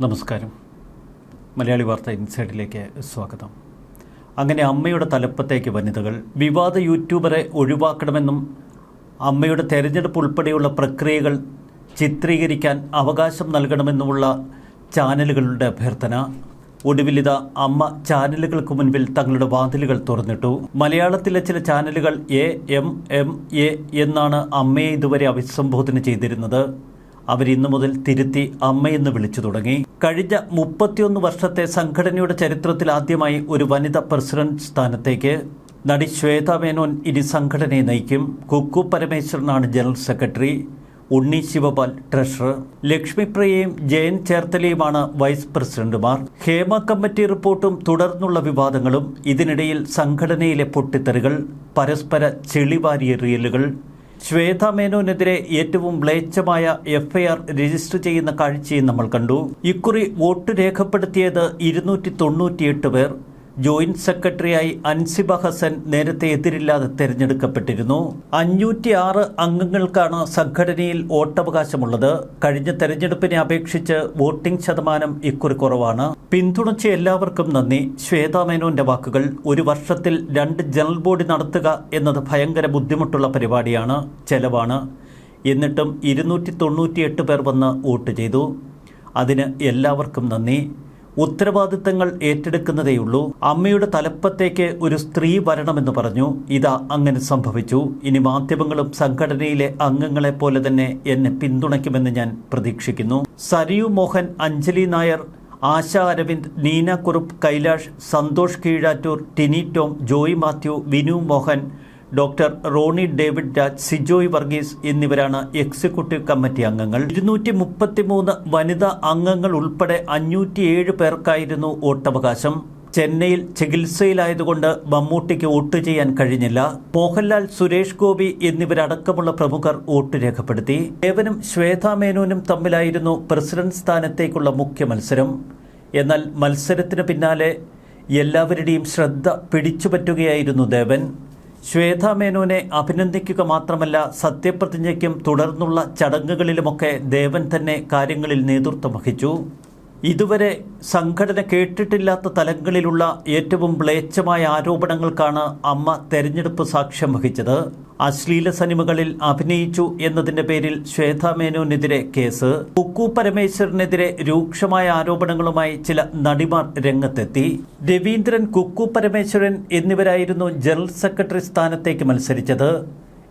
നമസ്കാരം. മലയാളി വാർത്ത ഇൻസൈഡിലേക്ക് സ്വാഗതം. അങ്ങനെ അമ്മയുടെ തലപ്പത്തേക്ക് വനിതകൾ വിവാദ യൂട്യൂബറെ ഒഴിവാക്കണമെന്നും അമ്മയുടെ തെരഞ്ഞെടുപ്പ് ഉൾപ്പെടെയുള്ള പ്രക്രിയകൾ ചിത്രീകരിക്കാൻ അവകാശം നൽകണമെന്നുമുള്ള ചാനലുകളുടെ അഭ്യർത്ഥന. ഒടുവിലിത അമ്മ ചാനലുകൾക്ക് മുൻപിൽ തങ്ങളുടെ വാതിലുകൾ തുറന്നിട്ടു. മലയാളത്തിലെ ചില ചാനലുകൾ എ എം എം എ എന്നാണ് അമ്മയെ ഇതുവരെ അഭിസംബോധന ചെയ്തിരുന്നത്. അവരിന്നു മുതൽ തിരുത്തി അമ്മയെന്ന് വിളിച്ചു തുടങ്ങി. കഴിഞ്ഞ മുപ്പത്തിയൊന്ന് വർഷത്തെ സംഘടനയുടെ ചരിത്രത്തിൽ ആദ്യമായി ഒരു വനിത പ്രസിഡന്റ് സ്ഥാനത്തേക്ക് നടി ശ്വേത മേനോൻ ഇനി സംഘടനയെ നയിക്കും. Kukku പരമേശ്വരനാണ് general secretary Unni Sivapal treasurer ലക്ഷ്മിപ്രിയയും Jayan ചേർത്തലയുമാണ് വൈസ് പ്രസിഡന്റുമാർ. ഹേമ കമ്മിറ്റി റിപ്പോർട്ടും തുടർന്നുള്ള വിവാദങ്ങളും ഇതിനിടയിൽ സംഘടനയിലെ പൊട്ടിത്തെറികൾ പരസ്പര ചെളിവാരിയെറിയലുകൾ ശ്വേത മേനോനെതിരെ ഏറ്റവും മ്ലേച്ഛമായ എഫ്ഐആർ രജിസ്റ്റർ ചെയ്യുന്ന കാഴ്ചയും നമ്മൾ കണ്ടു. ഇക്കുറി വോട്ട് രേഖപ്പെടുത്തിയത് ഇരുന്നൂറ്റി തൊണ്ണൂറ്റിയെട്ട് പേർ. ജോയിന്റ് സെക്രട്ടറിയായി അൻസിബ ഹസൻ നേരത്തെ എതിരില്ലാതെ തെരഞ്ഞെടുക്കപ്പെട്ടിരുന്നു. അഞ്ഞൂറ്റി ആറ് അംഗങ്ങൾക്കാണ് സംഘടനയിൽ വോട്ടവകാശമുള്ളത്. കഴിഞ്ഞ തെരഞ്ഞെടുപ്പിനെ അപേക്ഷിച്ച് വോട്ടിംഗ് ശതമാനം ഇക്കുറി കുറവാണ്. പിന്തുണച്ച എല്ലാവർക്കും നന്ദി. ശ്വേതാ മേനോന്റെ വാക്കുകൾ ഒരു വർഷത്തിൽ രണ്ട് ജനറൽ ബോഡി നടത്തുക എന്നത് ഭയങ്കര ബുദ്ധിമുട്ടുള്ള പരിപാടിയാണ് ചെലവാണ്. എന്നിട്ടും ഇരുന്നൂറ്റി തൊണ്ണൂറ്റിയെട്ട് പേർ വന്ന് വോട്ട് ചെയ്തു. അതിന് എല്ലാവർക്കും നന്ദി. ഉത്തരവാദിത്തങ്ങൾ ഏറ്റെടുക്കുന്നതേയുള്ളൂ. അമ്മയുടെ തലപ്പത്തേക്ക് ഒരു സ്ത്രീ വരണമെന്ന് പറഞ്ഞു. ഇതാ അങ്ങനെ സംഭവിച്ചു. ഇനി മാധ്യമങ്ങളും സംഘടനയിലെ അംഗങ്ങളെ പോലെ തന്നെ എന്നെ പിന്തുണയ്ക്കുമെന്ന് ഞാൻ പ്രതീക്ഷിക്കുന്നു. Sarayu Mohan Anjali Nair Asha Aravind Neena Kurup Kailash Santhosh Keezhattoor Tini Tom Joy Mathew Vinu Mohan doctor Roni David Raj Sijoy Varghese എന്നിവരാണ് എക്സിക്യൂട്ടീവ് കമ്മിറ്റി അംഗങ്ങൾ. ഇരുന്നൂറ്റി മുപ്പത്തിമൂന്ന് വനിതാ അംഗങ്ങൾ ഉൾപ്പെടെ അഞ്ഞൂറ്റിയേഴ് പേർക്കായിരുന്നു വോട്ടവകാശം. ചെന്നൈയിൽ ചികിത്സയിലായതുകൊണ്ട് മമ്മൂട്ടിക്ക് വോട്ട് ചെയ്യാൻ കഴിഞ്ഞില്ല. മോഹൻലാൽ സുരേഷ് ഗോപി എന്നിവരടക്കമുള്ള പ്രമുഖർ വോട്ട് രേഖപ്പെടുത്തി. ദേവനും ശ്വേതാ മേനോനും തമ്മിലായിരുന്നു പ്രസിഡന്റ് സ്ഥാനത്തേക്കുള്ള മുഖ്യ മത്സരം. എന്നാൽ മത്സരത്തിന് പിന്നാലെ എല്ലാവരുടെയും ശ്രദ്ധ പിടിച്ചുപറ്റുകയായിരുന്നു ദേവൻ. ശ്വേതാ മേനോനെ അഭിനന്ദിക്കുക മാത്രമല്ല സത്യപ്രതിജ്ഞയ്ക്കും തുടർന്നുള്ള ചടങ്ങുകളിലുമൊക്കെ ദേവൻ തന്നെ കാര്യങ്ങളിൽ നേതൃത്വം വഹിച്ചു. ഇതുവരെ സംഘടന കേട്ടിട്ടില്ലാത്ത തലങ്ങളിലുള്ള ഏറ്റവും മ്ലേച്ഛമായ ആരോപണങ്ങൾക്കാണ് അമ്മ തെരഞ്ഞെടുപ്പ് സാക്ഷ്യം വഹിച്ചത്. അശ്ലീല സിനിമകളിൽ അഭിനയിച്ചു എന്നതിന്റെ പേരിൽ ശ്വേതാ മേനോനെതിരെ കേസ്. കുക്കു പരമേശ്വരനെതിരെ രൂക്ഷമായ ആരോപണങ്ങളുമായി ചില നടിമാർ രംഗത്തെത്തി. രവീന്ദ്രൻ കുക്കു പരമേശ്വരൻ എന്നിവരായിരുന്നു ജനറൽ സെക്രട്ടറി സ്ഥാനത്തേക്ക് മത്സരിച്ചത്.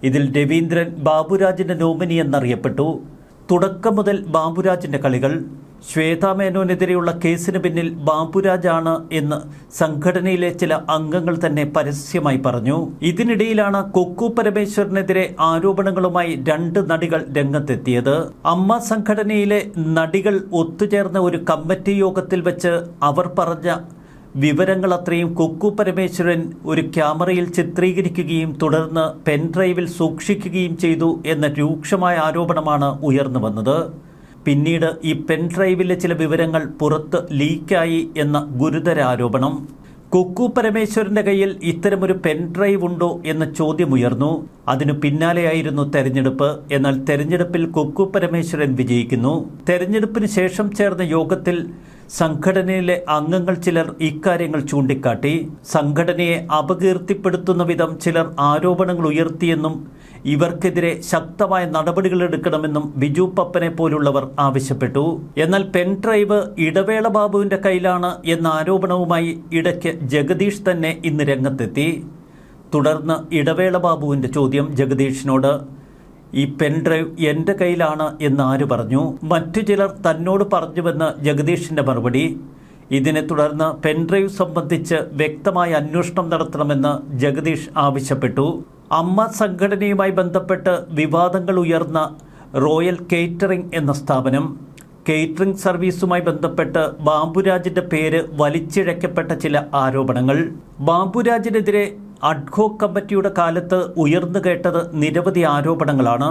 ഇതിൽ രവീന്ദ്രൻ ബാബുരാജിന്റെ നോമിനി എന്നറിയപ്പെട്ടു തുടക്കം മുതൽ ബാബുരാജിന്റെ കളികൾ. ശ്വേതാ മേനോനെതിരെയുള്ള കേസിന് പിന്നിൽ ബാബുരാജാണ് എന്ന് സംഘടനയിലെ ചില അംഗങ്ങൾ തന്നെ പരസ്യമായി പറഞ്ഞു. ഇതിനിടയിലാണ് കൊക്കു പരമേശ്വരനെതിരെ ആരോപണങ്ങളുമായി രണ്ട് നടികൾ രംഗത്തെത്തിയത്. അമ്മ സംഘടനയിലെ നടികൾ ഒത്തുചേർന്ന ഒരു കമ്മിറ്റി യോഗത്തിൽ വെച്ച് അവർ പറഞ്ഞ വിവരങ്ങൾ അത്രയും കൊക്കു പരമേശ്വരൻ ഒരു ക്യാമറയിൽ ചിത്രീകരിക്കുകയും തുടർന്ന് പെൻഡ്രൈവിൽ സൂക്ഷിക്കുകയും ചെയ്തു എന്ന രൂക്ഷമായ ആരോപണമാണ് ഉയർന്നു വന്നത്. പിന്നീട് ഈ പെൻ പെൻഡ്രൈവിലെ ചില വിവരങ്ങൾ പുറത്ത് ലീക്കായി എന്ന ഗുരുതര ആരോപണം കുക്കു പരമേശ്വരന്റെ കയ്യിൽ ഇത്തരമൊരു പെൻ ഡ്രൈവ് ഉണ്ടോ എന്ന ചോദ്യമുയർന്നു. അതിനു പിന്നാലെയായിരുന്നു തെരഞ്ഞെടുപ്പ്. എന്നാൽ തെരഞ്ഞെടുപ്പിൽ കുക്കു പരമേശ്വരൻ വിജയിക്കുന്നു. തെരഞ്ഞെടുപ്പിന് ശേഷം ചേർന്ന യോഗത്തിൽ സംഘടനയിലെ അംഗങ്ങൾ ചിലർ ഇക്കാര്യങ്ങൾ ചൂണ്ടിക്കാട്ടി. സംഘടനയെ അപകീർത്തിപ്പെടുത്തുന്ന വിധം ചിലർ ആരോപണങ്ങൾ ഉയർത്തിയെന്നും ഇവർക്കെതിരെ ശക്തമായ നടപടികൾ എടുക്കണമെന്നും ബിജു പപ്പനെ പോലുള്ളവർ ആവശ്യപ്പെട്ടു. എന്നാൽ പെൻഡ്രൈവ് ഇടവേള ബാബുവിന്റെ കയ്യിലാണ് എന്ന ആരോപണവുമായി ഇടയ്ക്ക് ജഗദീഷ് തന്നെ ഇന്ന് രംഗത്തെത്തി. തുടർന്ന് ഇടവേള ബാബുവിന്റെ ചോദ്യം ജഗദീഷിനോട്. ഈ പെൻഡ്രൈവ് എന്റെ കയ്യിലാണ് എന്ന് ആര് പറഞ്ഞു? മറ്റു ചിലർ തന്നോട് പറഞ്ഞുവെന്ന് ജഗദീഷിന്റെ മറുപടി. ഇതിനെ തുടർന്ന് പെൻഡ്രൈവ് സംബന്ധിച്ച് വ്യക്തമായ അന്വേഷണം നടത്തണമെന്ന് ജഗദീഷ് ആവശ്യപ്പെട്ടു. അമ്മ സംഘടനയുമായി ബന്ധപ്പെട്ട് വിവാദങ്ങൾ ഉയർന്ന റോയൽ കേറ്ററിംഗ് എന്ന സ്ഥാപനം കേറ്ററിംഗ് സർവീസുമായി ബന്ധപ്പെട്ട് ബാബുരാജിന്റെ പേര് വലിച്ചിഴക്കപ്പെട്ട ചില ആരോപണങ്ങൾ ബാബുരാജിനെതിരെ അഡ്ഹോ കമ്മിറ്റിയുടെ കാലത്ത് ഉയർന്നു കേട്ടത് നിരവധി ആരോപണങ്ങളാണ്.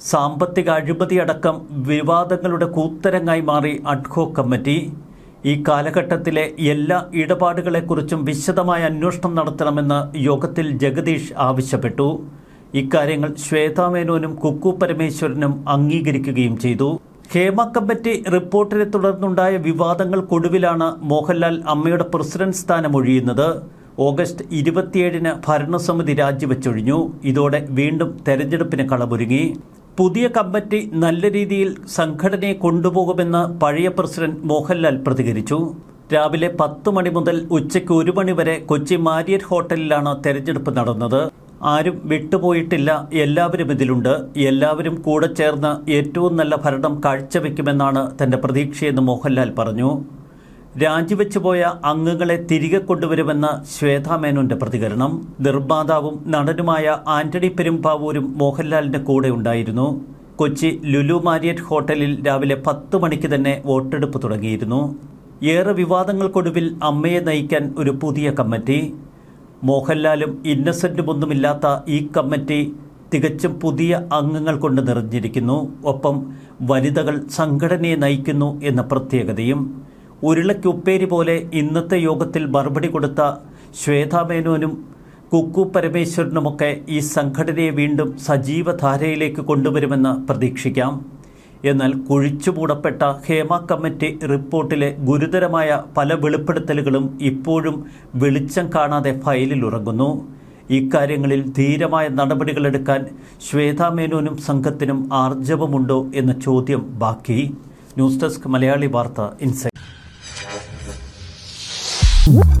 സാമ്പത്തിക അഴിമതിയടക്കം വിവാദങ്ങളുടെ കൂത്തരങ്ങായി മാറി അഡ്ഹോ കമ്മിറ്റി. ഈ കാലഘട്ടത്തിലെ എല്ലാ ഇടപാടുകളെക്കുറിച്ചും വിശദമായ അന്വേഷണം നടത്തണമെന്ന് യോഗത്തിൽ ജഗദീഷ് ആവശ്യപ്പെട്ടു. ഇക്കാര്യങ്ങൾ ശ്വേതാമേനോനും കുക്കു പരമേശ്വരനും അംഗീകരിക്കുകയും ചെയ്തു. ഹേമ കമ്മിറ്റി റിപ്പോർട്ടിനെ തുടർന്നുണ്ടായ വിവാദങ്ങൾക്കൊടുവിലാണ് മോഹൻലാൽ അമ്മയുടെ പ്രസിഡന്റ് സ്ഥാനം ഒഴിയുന്നത് ഓഗസ്റ്റ് ഇരുപത്തിയേഴിന് ഭരണസമിതി രാജിവെച്ചൊഴിഞ്ഞു. ഇതോടെ വീണ്ടും തെരഞ്ഞെടുപ്പിന് കളമൊരുങ്ങി. പുതിയ കമ്മിറ്റി നല്ല രീതിയിൽ സംഘടനയെ കൊണ്ടുപോകുമെന്ന് പഴയ പ്രസിഡന്റ് മോഹൻലാൽ പ്രതികരിച്ചു. രാവിലെ പത്ത് മണി മുതൽ ഉച്ചയ്ക്ക് ഒരു മണി വരെ കൊച്ചി മാരിയറ്റ് ഹോട്ടലിലാണ് തെരഞ്ഞെടുപ്പ് നടന്നത്. ആരും വിട്ടുപോയിട്ടില്ല. എല്ലാവരും ഇതിലുണ്ട്. എല്ലാവരും കൂടെ ചേർന്ന് ഏറ്റവും നല്ല ഭരണം കാഴ്ചവെക്കുമെന്നാണ് തന്റെ പ്രതീക്ഷയെന്ന് മോഹൻലാൽ പറഞ്ഞു. രാജിവെച്ചു പോയ അംഗങ്ങളെ തിരികെ കൊണ്ടുവരുമെന്ന ശ്വേതാ മേനോന്റെ പ്രതികരണം. നിർമ്മാതാവും നടനുമായ ആന്റണി പെരുമ്പാവൂരും മോഹൻലാലിന്റെ കൂടെ ഉണ്ടായിരുന്നു. കൊച്ചി ലുലു മാരിയറ്റ് ഹോട്ടലിൽ രാവിലെ പത്ത് മണിക്ക് തന്നെ വോട്ടെടുപ്പ് തുടങ്ങിയിരുന്നു. ഏറെ വിവാദങ്ങൾക്കൊടുവിൽ അമ്മയെ നയിക്കാൻ ഒരു പുതിയ കമ്മിറ്റി. മോഹൻലാലും ഇന്നസെന്റും ഒന്നുമില്ലാത്ത ഈ കമ്മിറ്റി തികച്ചും പുതിയ അംഗങ്ങൾ കൊണ്ട് നിറഞ്ഞിരിക്കുന്നു. ഒപ്പം വനിതകൾ സംഘടനയെ നയിക്കുന്നു എന്ന പ്രത്യേകതയും ഉരുളയ്ക്കുപ്പേരി പോലെ ഇന്നത്തെ യോഗത്തിൽ മറുപടി കൊടുത്ത ശ്വേതാ മേനോനും കുക്കു പരമേശ്വരനുമൊക്കെ ഈ സംഘടനയെ വീണ്ടും സജീവ ധാരയിലേക്ക് കൊണ്ടുവരുമെന്ന് പ്രതീക്ഷിക്കാം. എന്നാൽ കുഴിച്ചുമൂടപ്പെട്ട ഹേമ കമ്മിറ്റി റിപ്പോർട്ടിലെ ഗുരുതരമായ പല വെളിപ്പെടുത്തലുകളും ഇപ്പോഴും വെളിച്ചം കാണാതെ ഫയലിൽ ഉറങ്ങുന്നു. ഇക്കാര്യങ്ങളിൽ ധീരമായ നടപടികളെടുക്കാൻ ശ്വേതാ മേനോനും സംഘത്തിനും ആർജവമുണ്ടോ എന്ന ചോദ്യം ബാക്കി. ന്യൂസ് ഡെസ്ക് മലയാളി വാർത്ത ഇൻസൈറ്റ് Woo!